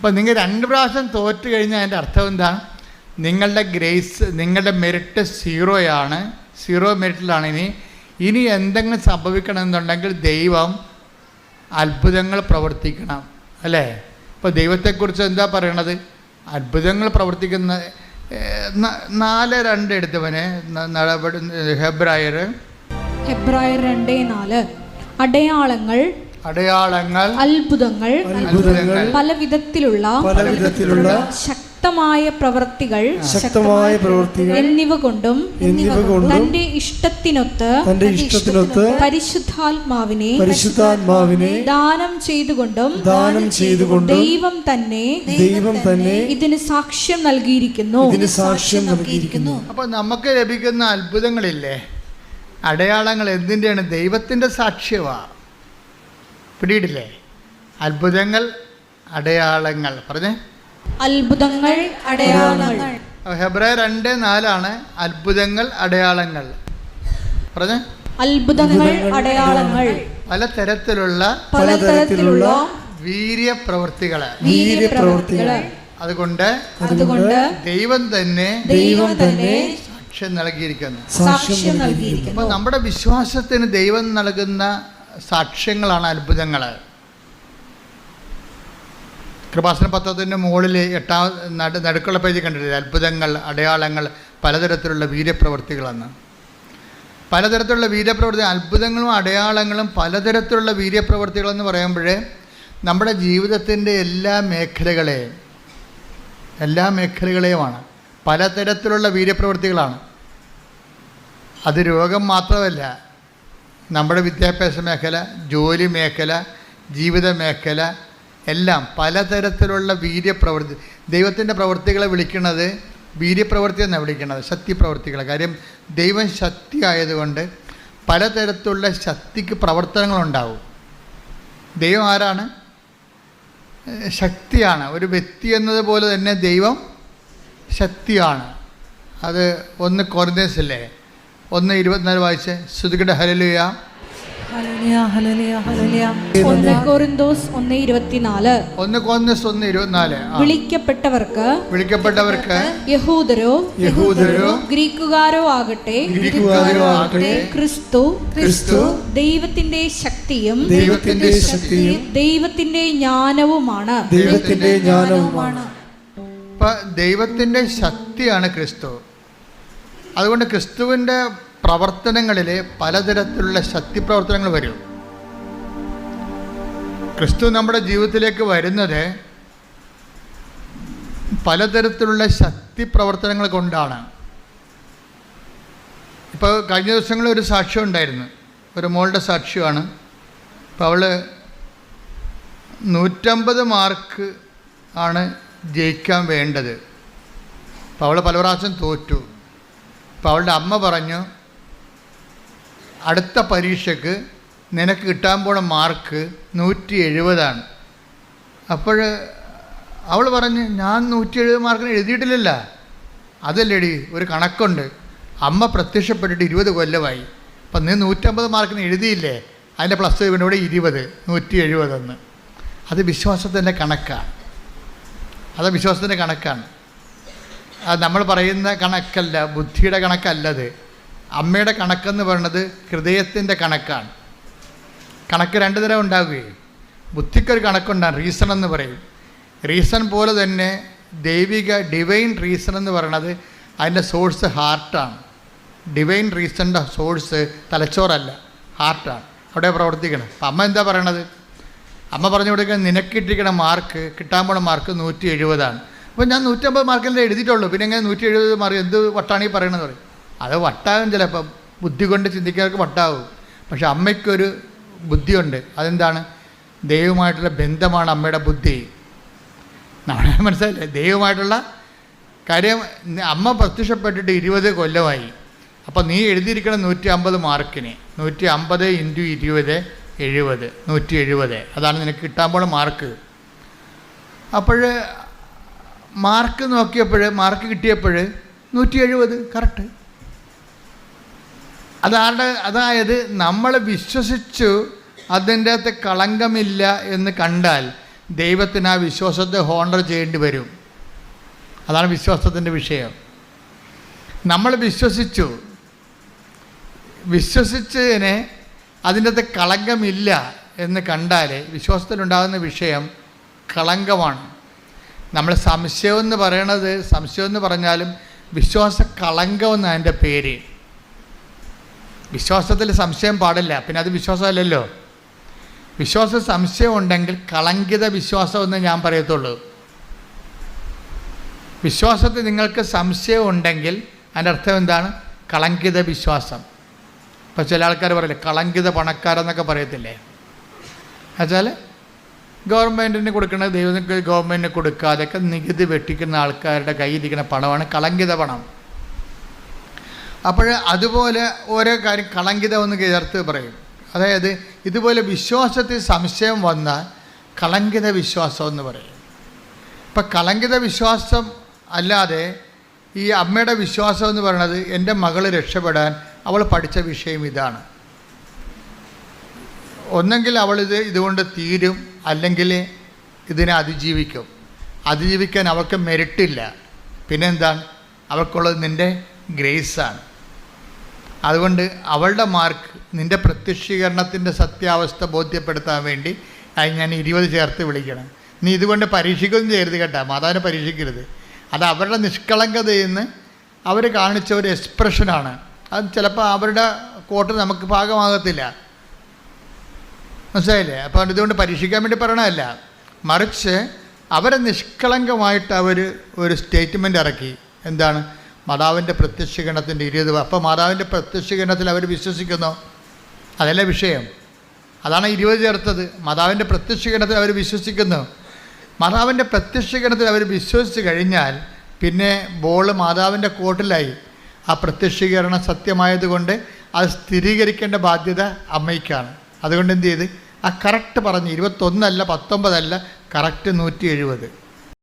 അപ്പോൾ നിങ്ങൾ രണ്ട് പ്രാവശ്യം തോറ്റു കഴിഞ്ഞാൽ അതിന്റെ അർത്ഥം എന്താ? നിങ്ങളുടെ ഗ്രേസ് നിങ്ങളുടെ മെറിറ്റ് സീറോയാണ് സീറോ മെറിറ്റിലാണ് ഇനി. ഇനി എന്തെങ്കിലും സംഭവിക്കണമെന്നുണ്ടെങ്കിൽ ദൈവം അത്ഭുതങ്ങൾ പ്രവർത്തിക്കണം. അല്ലേ? ഇപ്പോൾ ദൈവത്തെക്കുറിച്ച് എന്താ പറയണത്? അത്ഭുതങ്ങൾ പ്രവർത്തിക്കുന്ന നാല് രണ്ട് എടുത്തവന്. ഹെബ്രായർ. ഹെബ്രായർ രണ്ടേ നാല്. അടയാളങ്ങൾ അടയാളങ്ങൾ അത്ഭുതങ്ങൾ അത്ഭുതങ്ങൾ പല വിധത്തിലുള്ള പല വിധത്തിലുള്ള ശക്തമായ പ്രവർത്തികൾ ശക്തമായ പ്രവൃത്തികൾ എന്നിവ കൊണ്ടും എന്നിവ കൊണ്ടും തന്റെ ഇഷ്ടത്തിനൊത്ത് തന്റെ ഇഷ്ടത്തിനൊത്ത് പരിശുദ്ധാത്മാവിനെ പരിശുദ്ധാത്മാവിനെ ദാനം ചെയ്തുകൊണ്ടും ദാനം ചെയ്തുകൊണ്ടും ദൈവം തന്നെ ദൈവം തന്നെ ഇതിന് സാക്ഷ്യം നൽകിയിരിക്കുന്നു. ഇതിന് സാക്ഷ്യം നൽകിയിരിക്കുന്നു. അപ്പൊ നമുക്ക് ലഭിക്കുന്ന അത്ഭുതങ്ങളില്ലേ? അടയാളങ്ങൾ എന്തിന്റെയാണ്? ദൈവത്തിന്റെ സാക്ഷ്യമാണ് പിടിയിട്ടില്ലേ അത്ഭുതങ്ങൾ അടയാളങ്ങൾ. പറഞ്ഞേ. അത്ഭുതങ്ങൾ അടയാളങ്ങൾ. ഹെബ്രായ രണ്ട് നാലാണ് അത്ഭുതങ്ങൾ അടയാളങ്ങൾ. പറഞ്ഞേ. അത്ഭുതങ്ങൾ അടയാളങ്ങൾ. പലതരത്തിലുള്ള പലതരത്തിലുള്ള വീര്യപ്രവൃത്തികൾ വീര്യപ്രവൃത്തികൾ അതുകൊണ്ട് അതുകൊണ്ട് ദൈവം തന്നെ ദൈവം തന്നെ സാക്ഷ്യം നൽകിയിരിക്കുന്നു. സാക്ഷ്യം നൽകിയിരിക്കുന്നു. അപ്പൊ നമ്മുടെ വിശ്വാസത്തിന് ദൈവം നൽകുന്ന സാക്ഷ്യങ്ങളാണ് അത്ഭുതങ്ങൾ കൃപാസന പത്രത്തിന്റെ മുകളിൽ എട്ടാം നട നടുക്കുള്ള പേജ് കണ്ടിട്ടില്ല? അത്ഭുതങ്ങൾ അടയാളങ്ങൾ പലതരത്തിലുള്ള വീര്യപ്രവൃത്തികളെന്ന് പലതരത്തിലുള്ള വീര്യപ്രവൃത്തി അത്ഭുതങ്ങളും അടയാളങ്ങളും പലതരത്തിലുള്ള വീര്യപ്രവൃത്തികളെന്ന് പറയുമ്പോൾ നമ്മുടെ ജീവിതത്തിന്റെ എല്ലാ മേഖലകളെയും എല്ലാ മേഖലകളെയുമാണ് പലതരത്തിലുള്ള വീര്യപ്രവൃത്തികളാണ് അത് രോഗം മാത്രമല്ല നമ്മുടെ വിദ്യാഭ്യാസ മേഖല ജോലി മേഖല ജീവിത മേഖല എല്ലാം പലതരത്തിലുള്ള വീര്യപ്രവൃത്തി ദൈവത്തിന്റെ പ്രവൃത്തികളെ വിളിക്കുന്നത് വീര്യപ്രവൃത്തി എന്നാണ് വിളിക്കുന്നത് ശക്തിപ്രവൃത്തികൾ കാര്യം ദൈവം ശക്തി ആയതുകൊണ്ട് പലതരത്തിലുള്ള ശക്തിക്ക് പ്രവർത്തനങ്ങളുണ്ടാവും. ദൈവം ആരാണ്? ശക്തിയാണ്. ഒരു വ്യക്തി എന്നതുപോലെ തന്നെ ദൈവം ശക്തിയാണ്. അത് ഒന്ന് കൊറന്തേസല്ലേ ഒന്ന് ഇരുപത്തിനാല് വായിച്ച്. ശ്രുതികട ഹലലുയ. വിളിക്കപ്പെട്ടവർക്ക് വിളിക്കപ്പെട്ടവർക്ക് യഹൂദരോ യഹൂദരോ ഗ്രീക്കുകാരോ ആകട്ടെ ഗ്രീക്കുകാരോ ആകട്ടെ ക്രിസ്തു ക്രിസ്തു ദൈവത്തിന്റെ ശക്തിയും ദൈവത്തിന്റെ ശക്തിയും ദൈവത്തിന്റെ ജ്ഞാനവുമാണ്. ദൈവത്തിന്റെ ജ്ഞാനവുമാണ്. ദൈവത്തിന്റെ ശക്തിയാണ് ക്രിസ്തു. അതുകൊണ്ട് ക്രിസ്തുവിന്റെ പ്രവർത്തനങ്ങളിൽ പലതരത്തിലുള്ള ശക്തിപ്രവർത്തനങ്ങൾ വരും. ക്രിസ്തു നമ്മുടെ ജീവിതത്തിലേക്ക് വരുന്നത് പലതരത്തിലുള്ള ശക്തിപ്രവർത്തനങ്ങൾ കൊണ്ടാണ്. ഇപ്പോൾ കഴിഞ്ഞ ദിവസങ്ങളിൽ ഒരു സാക്ഷ്യം ഉണ്ടായിരുന്നു. ഒരു മോളുടെ സാക്ഷ്യമാണ്. അപ്പോൾ അവൾ നൂറ്റമ്പത് മാർക്ക് ആണ് ജയിക്കാൻ വേണ്ടത്. അപ്പോൾ അവൾ പല പ്രാവശ്യം തോറ്റു. അപ്പോൾ അവളുടെ അമ്മ പറഞ്ഞു അടുത്ത പരീക്ഷയ്ക്ക് നിനക്ക് കിട്ടാൻ പോണ മാർക്ക് നൂറ്റി എഴുപതാണ് അപ്പോൾ അവൾ പറഞ്ഞ് ഞാൻ നൂറ്റി എഴുപത് മാർക്കിന് എഴുതിയിട്ടില്ലല്ല. അതല്ലേടി ഒരു കണക്കുണ്ട്. അമ്മ പ്രത്യക്ഷപ്പെട്ടിട്ട് ഇരുപത് കൊല്ലമായി. അപ്പം നീ നൂറ്റമ്പത് മാർക്കിന് എഴുതിയില്ലേ? അതിന്റെ പ്ലസ് ടു ഇവിടെ ഇരുപത് നൂറ്റി എഴുപതെന്ന് അത് വിശ്വാസത്തിന്റെ കണക്കാണ്. അത് വിശ്വാസത്തിന്റെ കണക്കാണ്. അത് നമ്മൾ പറയുന്ന കണക്കല്ല ബുദ്ധിയുടെ കണക്കല്ലത്. അമ്മയുടെ കണക്കെന്ന് പറയുന്നത് ഹൃദയത്തിന്റെ കണക്കാണ്. കണക്ക് രണ്ട് തരം ഉണ്ടാവുകയും ബുദ്ധിക്കൊരു കണക്കുണ്ടാകും റീസൺ എന്ന് പറയും. റീസൺ പോലെ തന്നെ ദൈവിക ഡിവൈൻ റീസൺ എന്ന് പറയുന്നത് അതിന്റെ സോഴ്സ് ഹാർട്ടാണ് ഡിവൈൻ റീസണിന്റെ സോഴ്സ് തലച്ചോറല്ല ഹാർട്ടാണ് അവിടെ പ്രവർത്തിക്കണം. അപ്പം അമ്മ എന്താ പറയണത്? അമ്മ പറഞ്ഞു കൊടുക്കുക നിനക്കിട്ടിരിക്കണ മാർക്ക് കിട്ടാൻ പോണ മാർക്ക് നൂറ്റി എഴുപതാണ്. അപ്പോൾ ഞാൻ നൂറ്റമ്പത് മാർക്കല്ലേ എഴുതിയിട്ടുള്ളൂ. പിന്നെ എങ്ങനെ നൂറ്റി എഴുപത് മാർക്ക് എന്ത് വട്ടാണ് ഈ പറയണമെന്ന് പറയും. അത് വട്ടാകും ചിലപ്പം. ബുദ്ധി കൊണ്ട് ചിന്തിക്കുന്നവർക്ക് വട്ടാവും. പക്ഷെ അമ്മയ്ക്കൊരു ബുദ്ധിയുണ്ട്. അതെന്താണ്? ദൈവമായിട്ടുള്ള ബന്ധമാണ് അമ്മയുടെ ബുദ്ധി. നമ്മളെ മനസ്സിലായില്ലേ? ദൈവമായിട്ടുള്ള കാര്യം അമ്മ പ്രത്യക്ഷപ്പെട്ടിട്ട് ഇരുപത് കൊല്ലമായി. അപ്പോൾ നീ എഴുതിയിരിക്കണം നൂറ്റി അമ്പത് മാർക്കിന് നൂറ്റി അമ്പത് ഇന്റു ഇരുപത് എഴുപത്. നൂറ്റി എഴുപത് അതാണ് നിനക്ക് കിട്ടാൻ പോണ മാർക്ക്. അപ്പോൾ മാർക്ക് നോക്കിയപ്പോൾ മാർക്ക് കിട്ടിയപ്പോൾ നൂറ്റി എഴുപത് കറക്റ്റ്. അതാണ്ട് അതായത് നമ്മൾ വിശ്വസിച്ചു അതിന്റെ അകത്ത് കളങ്കമില്ല എന്ന് കണ്ടാൽ ദൈവത്തിന് ആ വിശ്വാസത്തെ ഹോണർ ചെയ്യേണ്ടി വരും. അതാണ് വിശ്വാസത്തിന്റെ വിഷയം. നമ്മൾ വിശ്വസിച്ചു. വിശ്വസിച്ചതിനെ അതിന്റെ അകത്ത് കളങ്കമില്ല എന്ന് കണ്ടാൽ വിശ്വാസത്തിലുണ്ടാകുന്ന വിഷയം കളങ്കമാണ്. നമ്മൾ സംശയം എന്ന് പറയണത് സംശയം എന്ന് പറഞ്ഞാലും വിശ്വാസ കളങ്കം എന്നാണ് അതിന്റെ പേര്. വിശ്വാസത്തിൽ സംശയം പാടില്ല പിന്നെ അത് വിശ്വാസമല്ലല്ലോ. വിശ്വാസ സംശയം ഉണ്ടെങ്കിൽ കളങ്കിത വിശ്വാസം എന്ന് ഞാൻ പറയത്തുള്ളൂ. വിശ്വാസത്തിൽ നിങ്ങൾക്ക് സംശയം ഉണ്ടെങ്കിൽ അതിന്റെ അർത്ഥം എന്താണ്? കളങ്കിത വിശ്വാസം. ഇപ്പോൾ ചില ആൾക്കാർ പറയില്ലേ കളങ്കിത പണക്കാരെന്നൊക്കെ പറയത്തില്ലേ? എന്നുവെച്ചാൽ ഗവൺമെന്റിന് കൊടുക്കുന്ന ദൈവങ്ങൾക്ക് ഗവൺമെന്റിന് കൊടുക്കാതെയൊക്കെ നികുതി വെട്ടിക്കുന്ന ആൾക്കാരുടെ കയ്യിലിരിക്കുന്ന പണമാണ് കളങ്കിത പണം. അപ്പോൾ അതുപോലെ ഓരോ കാര്യം കളങ്കിതം എന്ന് ചേർത്ത് പറയും. അതായത് ഇതുപോലെ വിശ്വാസത്തിൽ സംശയം വന്നാൽ കളങ്കിത വിശ്വാസം എന്ന് പറയും. ഇപ്പം കളങ്കിത വിശ്വാസം അല്ലാതെ ഈ അമ്മയുടെ വിശ്വാസം എന്ന് പറയുന്നത് എന്റെ മകൾ രക്ഷപ്പെടാൻ അവൾ പഠിച്ച വിഷയം ഇതാണ്. ഒന്നെങ്കിൽ അവളിത് ഇതുകൊണ്ട് തീരും അല്ലെങ്കിൽ ഇതിനെ അതിജീവിക്കും. അതിജീവിക്കാൻ അവൾക്ക് മെരിട്ടില്ല പിന്നെന്താണ് അവൾക്കുള്ളത് നിന്റെ ഗ്രേസാണ്. അതുകൊണ്ട് അവളുടെ മാർക്ക് നിന്റെ പ്രത്യക്ഷീകരണത്തിന്റെ സത്യാവസ്ഥ ബോധ്യപ്പെടുത്താൻ വേണ്ടി അത് ഞാൻ ഇരുപത് ചേർത്ത് വിളിക്കണം. നീ ഇതുകൊണ്ട് പരീക്ഷിക്കുകയും ചെയ്യരുത് കേട്ടോ. മാതാവിനെ പരീക്ഷിക്കരുത്. അത് അവരുടെ നിഷ്കളങ്കതയിൽ നിന്ന് അവർ കാണിച്ച ഒരു എക്സ്പ്രഷനാണ്. അത് ചിലപ്പോൾ അവരുടെ കോട്ട് നമുക്ക് ഭാഗമാകത്തില്ല മനസ്സിലായില്ലേ? അപ്പോൾ ഇതുകൊണ്ട് പരീക്ഷിക്കാൻ വേണ്ടി പറയണമല്ല മറിച്ച് അവരെ നിഷ്കളങ്കമായിട്ട് അവർ ഒരു സ്റ്റേറ്റ്മെന്റ് ഇറക്കി. എന്താണ്? മാതാവിന്റെ പ്രത്യക്ഷീകരണത്തിന്റെ ഇരുപത് അപ്പോൾ മാതാവിന്റെ പ്രത്യക്ഷീകരണത്തിൽ അവർ വിശ്വസിക്കുന്നു. അതല്ല വിഷയം? അതാണ് ഇരുപത് ചേർത്തത്. മാതാവിന്റെ പ്രത്യക്ഷീകരണത്തിൽ അവർ വിശ്വസിക്കുന്നു. മാതാവിന്റെ പ്രത്യക്ഷീകരണത്തിൽ അവർ വിശ്വസിച്ച് കഴിഞ്ഞാൽ പിന്നെ ബോൾ മാതാവിന്റെ കോട്ടിലായി. ആ പ്രത്യക്ഷീകരണം സത്യമായതുകൊണ്ട് അത് സ്ഥിരീകരിക്കേണ്ട ബാധ്യത അമ്മയ്ക്കാണ്. അതുകൊണ്ട് എന്ത് ചെയ്ത്? ആ കറക്റ്റ് പറഞ്ഞ് ഇരുപത്തൊന്നല്ല പത്തൊമ്പതല്ല കറക്റ്റ് നൂറ്റി എഴുപത്